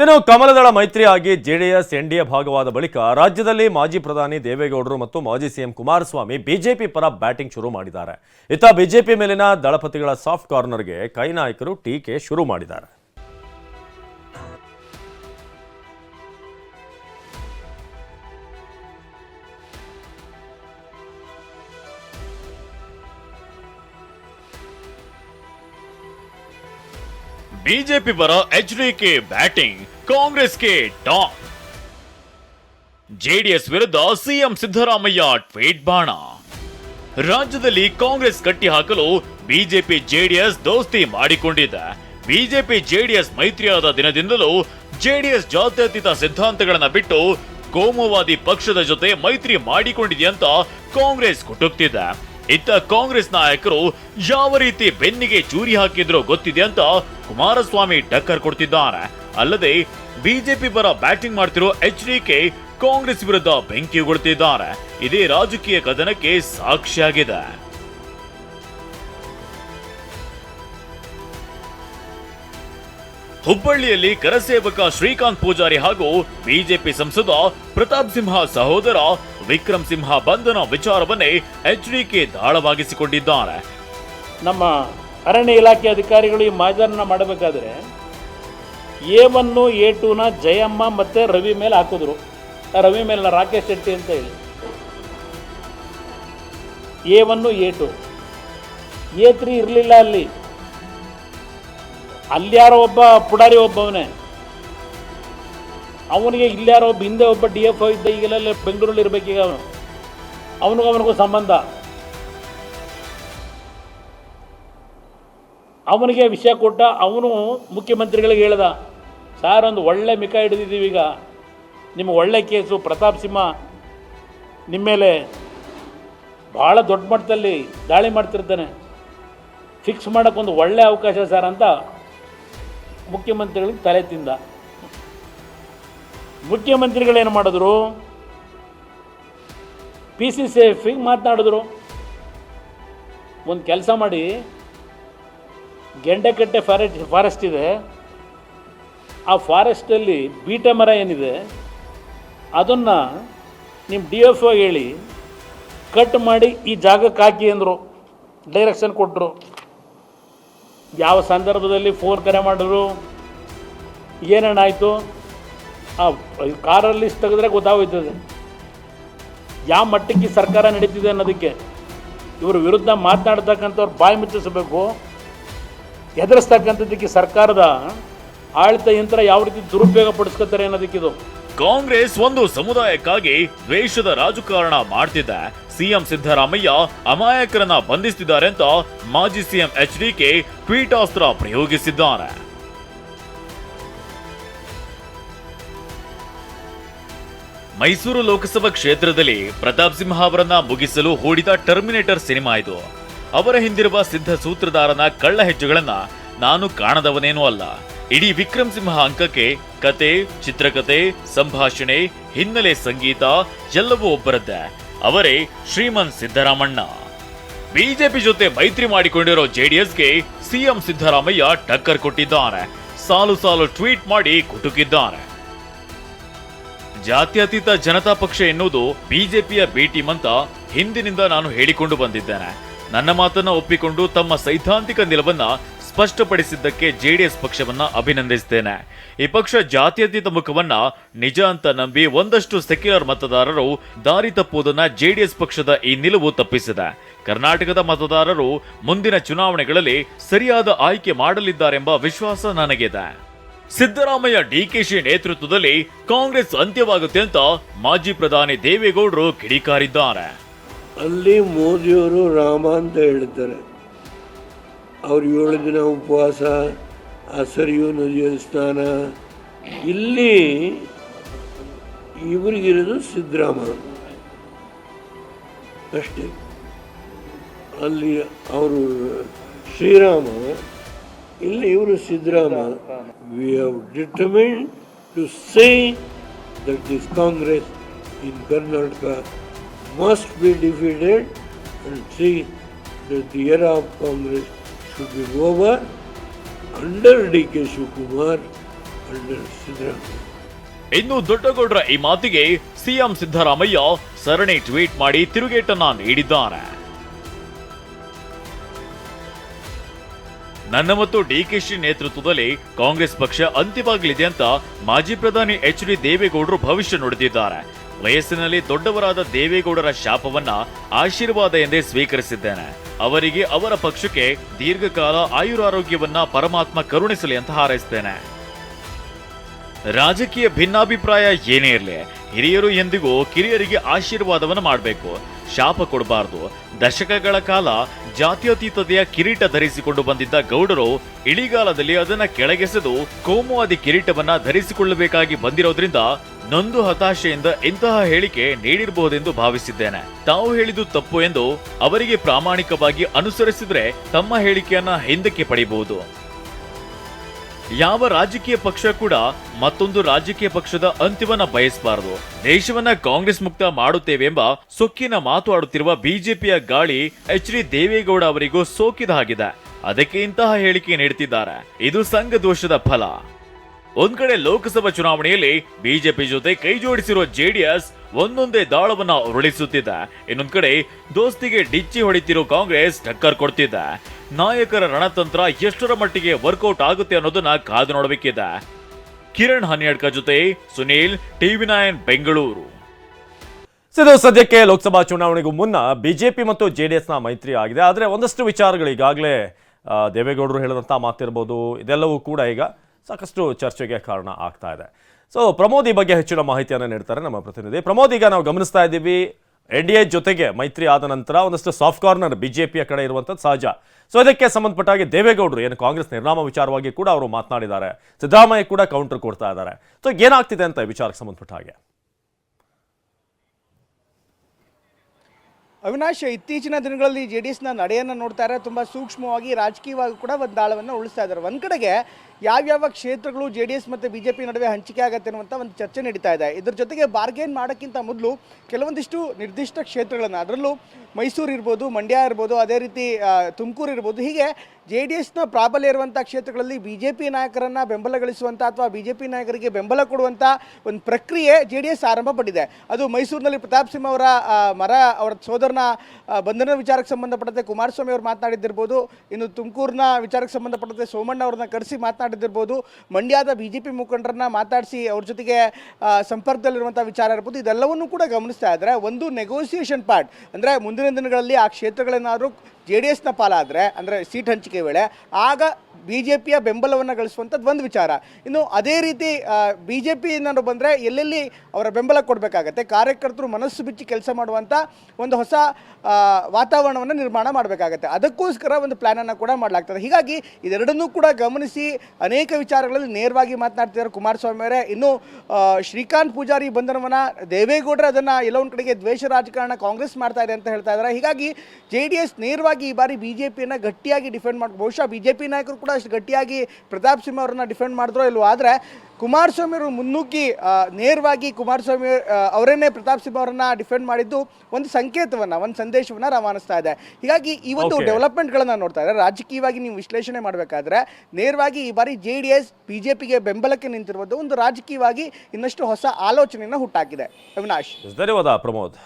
ಇನ್ನು ಕಮಲದಳ ಮೈತ್ರಿಯಾಗಿ JDS NDA ಭಾಗವಾದ ಬಳಿಕ ರಾಜ್ಯದಲ್ಲಿ ಮಾಜಿ ಪ್ರಧಾನಿ ದೇವೇಗೌಡರು ಮತ್ತು ಮಾಜಿ ಸಿಎಂ ಕುಮಾರಸ್ವಾಮಿ ಬಿಜೆಪಿ ಪರ ಬ್ಯಾಟಿಂಗ್ ಶುರು ಮಾಡಿದ್ದಾರೆ. ಇತ್ತ ಬಿಜೆಪಿ ಮೇಲಿನ ದಳಪತಿಗಳ ಸಾಫ್ಟ್ ಕಾರ್ನರ್ಗೆ ಕೈ ನಾಯಕರು ಟೀಕೆ ಶುರು ಮಾಡಿದ್ದಾರೆ. ಬಿಜೆಪಿ ಡಿ ಕೆ ಬ್ಯಾಟಿಂಗ್, ಕಾಂಗ್ರೆಸ್ಗೆ ಟಾಪ್ ಜೆಡಿಎಸ್ ವಿರುದ್ಧ ಸಿಎಂ ಸಿದ್ದರಾಮಯ್ಯ ಟ್ವೀಟ್ ಬಾಣ. ರಾಜ್ಯದಲ್ಲಿ ಕಾಂಗ್ರೆಸ್ ಕಟ್ಟಿ ಹಾಕಲು ಬಿಜೆಪಿ ಜೆಡಿಎಸ್ ದೋಸ್ತಿ ಮಾಡಿಕೊಂಡಿದೆ. ಬಿಜೆಪಿ ಜೆಡಿಎಸ್ ಮೈತ್ರಿಯಾದ ದಿನದಿಂದಲೂ ಜೆಡಿಎಸ್ ಜಾತ್ಯತೀತ ಸಿದ್ಧಾಂತಗಳನ್ನು ಬಿಟ್ಟು ಕೋಮುವಾದಿ ಪಕ್ಷದ ಜೊತೆ ಮೈತ್ರಿ ಮಾಡಿಕೊಂಡಿದೆ ಅಂತ ಕಾಂಗ್ರೆಸ್ ಕುಟುಕ್ತಿದೆ. ಇತ್ತ ಕಾಂಗ್ರೆಸ್ ನಾಯಕರು ಯಾವ ರೀತಿ ಬೆನ್ನಿಗೆ ಚೂರಿ ಹಾಕಿದ್ರೋ ಗೊತ್ತಿದೆ ಅಂತ ಕುಮಾರಸ್ವಾಮಿ ಟಕ್ಕರ್ ಕೊಡ್ತಿದ್ದಾರೆ. ಅಲ್ಲದೆ ಬಿಜೆಪಿ ಪರ ಬ್ಯಾಟಿಂಗ್ ಮಾಡ್ತಿರೋ ಎಚ್ ಡಿಕೆ ಕಾಂಗ್ರೆಸ್ ವಿರುದ್ಧ ಬೆಂಕಿಗೊಳ್ತಿದ್ದಾರೆ ಇದೇ ರಾಜಕೀಯ ಕದನಕ್ಕೆ ಸಾಕ್ಷಿಯಾಗಿದೆ. ಹುಬ್ಬಳ್ಳಿಯಲ್ಲಿ ಕರಸೇವಕ ಶ್ರೀಕಾಂತ್ ಪೂಜಾರಿ ಹಾಗೂ ಬಿಜೆಪಿ ಸಂಸದ ಪ್ರತಾಪ್ ಸಿಂಹ ಸಹೋದರ ವಿಕ್ರಮ್ ಸಿಂಹ ಬಂಧನ ವಿಚಾರವನ್ನೇ ಎಚ್ಡಿಕೆ ದಾಳವಾಗಿಸಿಕೊಂಡಿದ್ದಾರೆ. ನಮ್ಮ ಅರಣ್ಯ ಇಲಾಖೆ ಅಧಿಕಾರಿಗಳು ಈ ಮಾಜರನ್ನ ಮಾಡಬೇಕಾದ್ರೆ ಎ ಒನ್ನು ಎ ಟೂನ ಜಯಮ್ಮ ಮತ್ತು ರವಿ ಮೇಲೆ ಹಾಕಿದ್ರು. ರವಿ ಮೇಲೆ ರಾಕೇಶ್ ಶೆಟ್ಟಿ ಅಂತ ಹೇಳಿ. A one A two. A three ಇರಲಿಲ್ಲ ಅಲ್ಲಿ. ಅಲ್ಯಾರೋ ಒಬ್ಬ ಪುಡಾರಿ ಒಬ್ಬವನೇ. ಅವನಿಗೆ ಇಲ್ಯಾರೋ ಒಬ್ಬ, ಹಿಂದೆ ಒಬ್ಬ ಡಿ ಎಫ್ ಇದ್ದ ಈಗಲೆಲ್ಲ ಬೆಂಗಳೂರಲ್ಲಿ ಇರಬೇಕೀಗ ಅವನು. ಅವನಿಗೂ ಅವನಿಗೂ ಸಂಬಂಧ. ಅವನಿಗೆ ವಿಷಯ ಕೊಟ್ಟ, ಅವನು ಮುಖ್ಯಮಂತ್ರಿಗಳಿಗೆ ಹೇಳ್ದ, ಸಾರ್, ಒಂದು ಒಳ್ಳೆ ಮಿಕ ಹಿಡಿದಿದ್ದೀವಿ ಈಗ. ನಿಮ್ಮ ಒಳ್ಳೆ ಕೇಸು, ಪ್ರತಾಪ್ ಸಿಂಹ ನಿಮ್ಮ ಮೇಲೆ ಭಾಳ ದೊಡ್ಡ ಮಟ್ಟದಲ್ಲಿ ದಾಳಿ ಮಾಡ್ತಿರ್ತಾನೆ. ಫಿಕ್ಸ್ ಮಾಡೋಕ್ಕೊಂದು ಒಳ್ಳೆ ಅವಕಾಶ ಸರ್ ಅಂತ ಮುಖ್ಯಮಂತ್ರಿಗಳಿಗೆ ತಲೆ ತಿಂದ. ಮುಖ್ಯಮಂತ್ರಿಗಳೇನು ಮಾಡಿದ್ರು? ಪಿ ಸಿ ಸಿ ಎಫಿಗೆ ಮಾತನಾಡಿದ್ರು. ಒಂದು ಕೆಲಸ ಮಾಡಿ, ಗೆಂಡೆಕಟ್ಟೆ ಫಾರೆಸ್ಟ್ ಫಾರೆಸ್ಟ್ ಇದೆ. ಆ ಫಾರೆಸ್ಟಲ್ಲಿ ಬೀಟೆ ಮರ ಏನಿದೆ, ಅದನ್ನು ನಿಮ್ಮ ಡಿ ಎಫ್ ಒ ಹೇಳಿ ಕಟ್ ಮಾಡಿ ಈ ಜಾಗಕ್ಕೆ ಹಾಕಿ ಅಂದರು. ಡೈರೆಕ್ಷನ್ ಕೊಟ್ಟರು ಯಾವ ಸಂದರ್ಭದಲ್ಲಿ ಫೋನ್ ಕರೆ ಮಾಡಿದ್ರು? ಏನೇನಾಯಿತು? ಆ ಕಾರಲ್ಲಿ ತೆಗೆದ್ರೆ ಗೊತ್ತಾಗೋಯ್ತದೆ. ಯಾವ ಮಟ್ಟಕ್ಕೆ ಸರ್ಕಾರ ನಡೀತಿದೆ ಅನ್ನೋದಕ್ಕೆ. ಇವ್ರ ವಿರುದ್ಧ ಮಾತನಾಡ್ತಕ್ಕಂಥವ್ರು ಬಾಯಿ ಮುಚ್ಚಿಸಬೇಕು. ಎದುರಿಸ್ತಕ್ಕಂಥದ್ದಕ್ಕೆ ಸರ್ಕಾರದ ಆಳ್ತ ಯಂತ್ರ ಯಾವ ರೀತಿ ದುರುಪಯೋಗ ಪಡಿಸ್ಕೋತಾರೆ ಅನ್ನೋದಕ್ಕಿದು ಕಾಂಗ್ರೆಸ್ ಒಂದು ಸಮುದಾಯಕ್ಕಾಗಿ ದ್ವೇಷದ ರಾಜಕಾರಣ ಮಾಡ್ತಿದೆ. ಸಿಎಂ ಸಿದ್ದರಾಮಯ್ಯ ಅಮಾಯಕರನ್ನ ಬಂಧಿಸುತ್ತಿದ್ದಾರೆ ಅಂತ ಮಾಜಿ ಸಿಎಂ ಎಚ್ ಡಿಕೆ ಪೀಠಾಸ್ತ್ರ ಪ್ರಯೋಗಿಸಿದ್ದಾರೆ. ಮೈಸೂರು ಲೋಕಸಭಾ ಕ್ಷೇತ್ರದಲ್ಲಿ ಪ್ರತಾಪ್ ಸಿಂಹ ಅವರನ್ನ ಮುಗಿಸಲು ಹೂಡಿದ ಟರ್ಮಿನೇಟರ್ ಸಿನಿಮಾ ಇದು. ಅವರ ಹಿಂದಿರುವ ಸಿದ್ಧ ಸೂತ್ರಧಾರನ ಕಳ್ಳ ಹೆಜ್ಜೆಗಳನ್ನ ನಾನು ಕಾಣದವನೇನೂ ಅಲ್ಲ. ಇಡೀ ವಿಕ್ರಮ್ ಸಿಂಹ ಅಂಕಕ್ಕೆ ಕತೆ, ಚಿತ್ರಕತೆ, ಸಂಭಾಷಣೆ, ಹಿನ್ನೆಲೆ ಸಂಗೀತ ಎಲ್ಲವೂ ಒಬ್ಬರದ್ದೇ. ಅವರೇ ಶ್ರೀಮನ್ ಸಿದ್ದರಾಮಣ್ಣ. ಬಿಜೆಪಿ ಜೊತೆ ಮೈತ್ರಿ ಮಾಡಿಕೊಂಡಿರೋ ಜೆಡಿಎಸ್ಗೆ ಸಿಎಂ ಸಿದ್ದರಾಮಯ್ಯ ಟಕ್ಕರ್ ಕೊಟ್ಟಿದ್ದಾರೆ. ಸಾಲು ಸಾಲು ಟ್ವೀಟ್ ಮಾಡಿ ಕುಟುಕಿದ್ದಾರೆ. ಜಾತ್ಯತೀತ ಜನತಾ ಪಕ್ಷ ಎನ್ನುವುದು ಬಿಜೆಪಿಯ ಬಿ ಟೀಮ್ ಅಂತ ಹಿಂದಿನಿಂದ ನಾನು ಹೇಳಿಕೊಂಡು ಬಂದಿದ್ದೇನೆ. ನನ್ನ ಮಾತನ್ನ ಒಪ್ಪಿಕೊಂಡು ತಮ್ಮ ಸೈದ್ಧಾಂತಿಕ ನಿಲುವನ್ನ ಸ್ಪಷ್ಟಪಡಿಸಿದ್ದಕ್ಕೆ ಜೆಡಿಎಸ್ ಪಕ್ಷವನ್ನ ಅಭಿನಂದಿಸುತ್ತೇನೆ ಈ ಪಕ್ಷ ಜಾತ್ಯತೀತ ಮುಖವನ್ನ ನಿಜ ಅಂತ ನಂಬಿ ಒಂದಷ್ಟು ಸೆಕ್ಯುಲರ್ ಮತದಾರರು ದಾರಿ ತಪ್ಪುವುದನ್ನ ಜೆಡಿಎಸ್ ಪಕ್ಷದ ಈ ನಿಲುವು ತಪ್ಪಿಸಿದೆ. ಕರ್ನಾಟಕದ ಮತದಾರರು ಮುಂದಿನ ಚುನಾವಣೆಗಳಲ್ಲಿ ಸರಿಯಾದ ಆಯ್ಕೆ ಮಾಡಲಿದ್ದಾರೆಂಬ ವಿಶ್ವಾಸ ನನಗಿದೆ. ಸಿದ್ದರಾಮಯ್ಯ ಡಿಕೆಶಿ ನೇತೃತ್ವದಲ್ಲಿ ಕಾಂಗ್ರೆಸ್ ಅಂತ್ಯವಾಗುತ್ತೆ ಅಂತ ಮಾಜಿ ಪ್ರಧಾನಿ ದೇವೇಗೌಡರು ಕಿಡಿಕಾರಿದ್ದಾರೆ. ಅಲ್ಲಿ ಮೋದಿಯವರು ರಾಮ ಅಂತ ಹೇಳ್ತಾರೆ ಅವ್ರು ಏಳು ದಿನ ಉಪವಾಸ ಆ ಸರಿಯು ನದಿಯ ಸ್ನಾನ. ಇಲ್ಲಿ ಇವರಿಗಿರೋದು ಸಿದ್ದರಾಮ ಅಷ್ಟೇ. ಅಲ್ಲಿ ಅವರು ಶ್ರೀರಾಮ, ಇಲ್ಲಿ ಇವರು Siddarama. We have determine to say that this Congress in Karnataka must be defeated and see that the year of Congress should be over under D.K. Shukumar, under Siddaramaiah. ಇನ್ನು ದೊಡ್ಡಗೌಡರ ಈ ಮಾತಿಗೆ ಸಿಎಂ ಸಿದ್ದರಾಮಯ್ಯ ಸರಣಿ ಟ್ವೀಟ್ ಮಾಡಿ ತಿರುಗೇಟನ್ನ ನೀಡಿದ್ದಾರೆ ನನ್ನ ಮತ್ತು ಡಿಕೆಶಿ ನೇತೃತ್ವದಲ್ಲಿ ಕಾಂಗ್ರೆಸ್ ಪಕ್ಷ ಅಂತ್ಯವಾಗಲಿದೆ ಅಂತ ಮಾಜಿ ಪ್ರಧಾನಿ ಎಚ್ ಡಿ ದೇವೇಗೌಡರು ಭವಿಷ್ಯ ನುಡಿದಿದ್ದಾರೆ ವಯಸ್ಸಿನಲ್ಲಿ ದೊಡ್ಡವರಾದ ದೇವೇಗೌಡರ ಶಾಪವನ್ನ ಆಶೀರ್ವಾದ ಎಂದೇ ಸ್ವೀಕರಿಸಿದ್ದೇನೆ. ಅವರಿಗೆ ಅವರ ಪಕ್ಷಕ್ಕೆ ದೀರ್ಘಕಾಲ ಆಯುರಾರೋಗ್ಯವನ್ನ ಪರಮಾತ್ಮ ಕರುಣಿಸಲಿ ಅಂತ ಹಾರೈಸುತ್ತೇನೆ ರಾಜಕೀಯ ಭಿನ್ನಾಭಿಪ್ರಾಯ ಏನೇ ಇರಲಿ, ಹಿರಿಯರು ಎಂದಿಗೂ ಕಿರಿಯರಿಗೆ ಆಶೀರ್ವಾದವನ್ನು ಮಾಡಬೇಕು. ಶಾಪ ಕೊಡಬಾರದು. ದಶಕಗಳ ಕಾಲ ಜಾತ್ಯತೀತತೆಯ ಕಿರೀಟ ಧರಿಸಿಕೊಂಡು ಬಂದಿದ್ದ ಗೌಡರು ಇಳಿಗಾಲದಲ್ಲಿ ಅದನ್ನ ಕೆಳಗೆಸೆದು ಕೋಮುವಾದಿ ಕಿರೀಟವನ್ನ ಧರಿಸಿಕೊಳ್ಳಬೇಕಾಗಿ ಬಂದಿರೋದ್ರಿಂದ ನೊಂದು ಹತಾಶೆಯಿಂದ ಇಂತಹ ಹೇಳಿಕೆ ನೀಡಿರಬಹುದೆಂದು ಭಾವಿಸಿದ್ದೇನೆ. ತಾವು ಹೇಳಿದ್ದು ತಪ್ಪು ಎಂದು ಅವರಿಗೆ ಪ್ರಾಮಾಣಿಕವಾಗಿ ಅನುಸರಿಸಿದ್ರೆ ತಮ್ಮ ಹೇಳಿಕೆಯನ್ನ ಹಿಂದಕ್ಕೆ ಪಡೆಯಬಹುದು. ಯಾವ ರಾಜಕೀಯ ಪಕ್ಷ ಕೂಡ ಮತ್ತೊಂದು ರಾಜಕೀಯ ಪಕ್ಷದ ಅಂತ್ಯವನ್ನ ಬಯಸಬಾರದು. ದೇಶವನ್ನ ಕಾಂಗ್ರೆಸ್ ಮುಕ್ತ ಮಾಡುತ್ತೇವೆ ಎಂಬ ಸೊಕ್ಕಿನ ಮಾತು ಆಡುತ್ತಿರುವ ಬಿಜೆಪಿಯ ಗಾಳಿ ಎಚ್ ಡಿ ದೇವೇಗೌಡ ಅವರಿಗೂ ಸೋಕಿದ ಹಾಗಿದೆ. ಅದಕ್ಕೆ ಇಂತಹ ಹೇಳಿಕೆ ನೀಡುತ್ತಿದ್ದಾರೆ. ಇದು ಸಂಘ ದೋಷದ ಫಲ. ಒಂದ್ ಕಡೆ ಲೋಕಸಭಾ ಚುನಾವಣೆಯಲ್ಲಿ ಬಿಜೆಪಿ ಜೊತೆ ಕೈ ಜೋಡಿಸಿರುವ ಜೆಡಿಎಸ್ ಒಂದೊಂದೇ ದಾಳವನ್ನ ಉರುಳಿಸುತ್ತಿದೆ. ಇನ್ನೊಂದ್ ಕಡೆ ದೋಸ್ತಿಗೆ ಡಿಚ್ಚಿ ಹೊಡಿತಿರೋ ಕಾಂಗ್ರೆಸ್ ಟಕ್ಕರ್ ಕೊಡ್ತಿದೆ. ನಾಯಕರ ರಣತಂತ್ರ ಎಷ್ಟರ ಮಟ್ಟಿಗೆ ವರ್ಕೌಟ್ ಆಗುತ್ತೆ ಅನ್ನೋದನ್ನ ಕಾದು ನೋಡಬೇಕಿದೆ. ಕಿರಣ್ ಹನಿಯಡ್ಕ ಜೊತೆ ಸುನೀಲ್, ಟಿವಿ ನೈನ್, ಬೆಂಗಳೂರು. ಇದು ಸದ್ಯಕ್ಕೆ ಲೋಕಸಭಾ ಚುನಾವಣೆಗೂ ಮುನ್ನ ಬಿಜೆಪಿ ಮತ್ತು ಜೆ ಡಿ ಎಸ್ನ ಮೈತ್ರಿ ಆಗಿದೆ. ಆದರೆ ಒಂದಷ್ಟು ವಿಚಾರಗಳು ಈಗಾಗಲೇ ದೇವೇಗೌಡರು ಹೇಳಿದಂಥ ಮಾತಿರ್ಬೋದು, ಇದೆಲ್ಲವೂ ಕೂಡ ಈಗ ಸಾಕಷ್ಟು ಚರ್ಚೆಗೆ ಕಾರಣ ಆಗ್ತಾ ಇದೆ. ಸೊ ಪ್ರಮೋದ್ ಈ ಬಗ್ಗೆ ಹೆಚ್ಚಿನ ಮಾಹಿತಿಯನ್ನು ನೀಡ್ತಾರೆ ನಮ್ಮ ಪ್ರತಿನಿಧಿ. ಪ್ರಮೋದ್ ಈಗ ನಾವು ಗಮನಿಸ್ತಾ ಇದ್ದೀವಿ. ಎನ್ ಡಿ ಎ ಜೊತೆಗೆ ಮೈತ್ರಿ ಆದ ನಂತರ ಒಂದಷ್ಟು ಸಾಫ್ಟ್ ಕಾರ್ನರ್ ಬಿಜೆಪಿಯ ಕಡೆ ಇರುವಂಥದ್ದು ಸಹಜ. ಸೊ ಇದಕ್ಕೆ ಸಂಬಂಧಪಟ್ಟ ಹಾಗೆ ದೇವೇಗೌಡರು ಏನು ಕಾಂಗ್ರೆಸ್ ನಿರ್ನಾಮ ವಿಚಾರವಾಗಿ ಕೂಡ ಅವರು ಮಾತನಾಡಿದ್ದಾರೆ. ಸಿದ್ದರಾಮಯ್ಯ ಕೂಡ ಕೌಂಟರ್ ಕೊಡ್ತಾ ಇದ್ದಾರೆ. ಸೊ ಏನಾಗ್ತಿದೆ ಅಂತ ವಿಚಾರಕ್ಕೆ ಸಂಬಂಧಪಟ್ಟ ಹಾಗೆ? ಅವಿನಾಶ್, ಇತ್ತೀಚಿನ ದಿನಗಳಲ್ಲಿ ಜೆ ಡಿ ಎಸ್ನ ನಡೆಯನ್ನು ನೋಡ್ತಾರೆ ತುಂಬ ಸೂಕ್ಷ್ಮವಾಗಿ ರಾಜಕೀಯವಾಗಿ ಕೂಡ ಒಂದು ದಾಳವನ್ನು ಉಳಿಸ್ತಾ ಇದ್ದಾರೆ. ಒಂದು ಕಡೆಗೆ ಯಾವ್ಯಾವ ಕ್ಷೇತ್ರಗಳು ಜೆ ಡಿ ಎಸ್ ಮತ್ತು ಬಿ ಜೆ ಪಿ ನಡುವೆ ಹಂಚಿಕೆ ಆಗುತ್ತೆ ಅನ್ನುವಂಥ ಒಂದು ಚರ್ಚೆ ನಡೀತಾ ಇದೆ. ಇದ್ರ ಜೊತೆಗೆ ಬಾರ್ಗೇನ್ ಮಾಡೋಕ್ಕಿಂತ ಮೊದಲು ಕೆಲವೊಂದಿಷ್ಟು ನಿರ್ದಿಷ್ಟ ಕ್ಷೇತ್ರಗಳನ್ನು, ಅದರಲ್ಲೂ ಮೈಸೂರು ಇರ್ಬೋದು, ಮಂಡ್ಯ ಇರ್ಬೋದು, ಅದೇ ರೀತಿ ತುಮಕೂರು ಇರ್ಬೋದು, ಹೀಗೆ ಜೆ ಡಿ ಎಸ್ನ ಪ್ರಾಬಲ್ಯ ಇರುವಂಥ ಕ್ಷೇತ್ರಗಳಲ್ಲಿ ಬಿ ಜೆ ಪಿ ನಾಯಕರನ್ನು ಬೆಂಬಲ ಗಳಿಸುವಂಥ ಅಥವಾ ಬಿ ಜೆ ಪಿ ನಾಯಕರಿಗೆ ಬೆಂಬಲ ಕೊಡುವಂಥ ಒಂದು ಪ್ರಕ್ರಿಯೆ ಜೆ ಡಿ ಎಸ್ ಆರಂಭ ಅದು ಮೈಸೂರಿನಲ್ಲಿ ಪ್ರತಾಪ್ ಸಿಂಹ ಅವರ ಮರ, ಅವರ ಸೋದರನ ಬಂಧನ ವಿಚಾರಕ್ಕೆ ಸಂಬಂಧಪಟ್ಟಂತೆ ಕುಮಾರಸ್ವಾಮಿ ಅವರು ಮಾತನಾಡಿದ್ದಿರ್ಬೋದು. ಇನ್ನು ತುಮಕೂರಿನ ವಿಚಾರಕ್ಕೆ ಸಂಬಂಧಪಟ್ಟಂತೆ ಸೋಮಣ್ಣ ಅವ್ರನ್ನ ಕರೆಸಿ ಮಾತನಾಡಿದ್ದಿರ್ಬೋದು. ಮಂಡ್ಯದ ಬಿ ಜೆ ಪಿ ಮುಖಂಡರನ್ನ ಮಾತಾಡಿಸಿ ಅವ್ರ ಜೊತೆಗೆ ಸಂಪರ್ಕದಲ್ಲಿರುವಂಥ ವಿಚಾರ ಇರ್ಬೋದು ಇದೆಲ್ಲವನ್ನೂ ಕೂಡ ಗಮನಿಸ್ತಾ ಇದ್ದಾರೆ ಒಂದು ನೆಗೋಸಿಯೇಷನ್ ಪಾರ್ಟ್ ಅಂದರೆ ಮುಂದಿನ ದಿನಗಳಲ್ಲಿ ಆ ಕ್ಷೇತ್ರಗಳೇನಾದರೂ ಜೆ ಡಿ ಎಸ್ನ ಪಾಲಾದರೆ ಅಂದರೆ ಸೀಟ್ ಹಂಚಿಕೆ ವೇಳೆ ಆಗ ಬಿ ಜೆ ಪಿಯ ಬೆಂಬಲವನ್ನು ಗಳಿಸುವಂಥದ್ದು ಒಂದು ವಿಚಾರ. ಇನ್ನು ಅದೇ ರೀತಿ ಬಿ ಜೆ ಪಿ ಏನಾದ್ರು ಬಂದರೆ ಎಲ್ಲೆಲ್ಲಿ ಅವರ ಬೆಂಬಲ ಕೊಡಬೇಕಾಗತ್ತೆ? ಕಾರ್ಯಕರ್ತರು ಮನಸ್ಸು ಬಿಚ್ಚಿ ಕೆಲಸ ಮಾಡುವಂಥ ಒಂದು ಹೊಸ ವಾತಾವರಣವನ್ನು ನಿರ್ಮಾಣ ಮಾಡಬೇಕಾಗತ್ತೆ. ಅದಕ್ಕೋಸ್ಕರ ಒಂದು ಪ್ಲ್ಯಾನನ್ನು ಕೂಡ ಮಾಡಲಾಗ್ತದೆ. ಹೀಗಾಗಿ ಇದೆರಡನ್ನೂ ಕೂಡ ಗಮನಿಸಿ ಅನೇಕ ವಿಚಾರಗಳಲ್ಲಿ ನೇರವಾಗಿ ಮಾತನಾಡ್ತಿದ್ದಾರೆ ಕುಮಾರಸ್ವಾಮಿ ಅವರೇ. ಇನ್ನು ಶ್ರೀಕಾಂತ್ ಪೂಜಾರಿ ಬಂಧನವನ್ನು ದೇವೇಗೌಡರು ಅದನ್ನು ಎಲ್ಲೋ ಕಡೆಗೆ ದ್ವೇಷ ರಾಜಕಾರಣ ಕಾಂಗ್ರೆಸ್ ಮಾಡ್ತಾ ಇದೆ ಅಂತ ಹೇಳ್ತಾ ಇದ್ದಾರೆ. ಹೀಗಾಗಿ ಜೆ ನೇರವಾಗಿ ಈ ಬಾರಿ ಬಿ ಜೆ ಪಿಯನ್ನು ಗಟ್ಟಿಯಾಗಿ ಡಿಫೆಂಡ್ ಮಾಡಿ ಬಹುಶಃ ಬಿ ನಾಯಕರು ಕೂಡ ಅಷ್ಟು ಗಟ್ಟಿಯಾಗಿ ಪ್ರತಾಪ್ ಸಿಂಹ ಅವರನ್ನ ಡಿಫೆಂಡ್ ಮಾಡಿದ್ರೋ ಇಲ್ವೋ ಆದರೆ ಕುಮಾರಸ್ವಾಮಿ ಅವರು ಮುನ್ನುಗ್ಗಿ ನೇರವಾಗಿ ಕುಮಾರಸ್ವಾಮಿ ಅವರೇನೇ ಅವರನ್ನೇ ಪ್ರತಾಪ್ ಸಿಂಹ ಅವರನ್ನ ಡಿಫೆಂಡ್ ಮಾಡಿದ್ದು ಒಂದು ಸಂಕೇತವನ್ನ ಒಂದು ಸಂದೇಶವನ್ನ ರವಾನಿಸ್ತಾ ಇದೆ. ಹೀಗಾಗಿ ಈ ಒಂದು. ಡೆವಲಪ್ಮೆಂಟ್ಗಳನ್ನು ನೋಡ್ತಾ ಇದ್ದಾರೆ. ರಾಜಕೀಯವಾಗಿ ನೀವು ವಿಶ್ಲೇಷಣೆ ಮಾಡಬೇಕಾದ್ರೆ ನೇರವಾಗಿ ಈ ಬಾರಿ J D S B J ಪಿಗೆ ಬೆಂಬಲಕ್ಕೆ ನಿಂತಿರುವುದು ಒಂದು ರಾಜಕೀಯವಾಗಿ ಇನ್ನಷ್ಟು ಹೊಸ ಆಲೋಚನೆಯನ್ನು ಹುಟ್ಟಾಕಿದೆ. ಅವಿನಾಶ್. ಧನ್ಯವಾದ ಪ್ರಮೋದ್.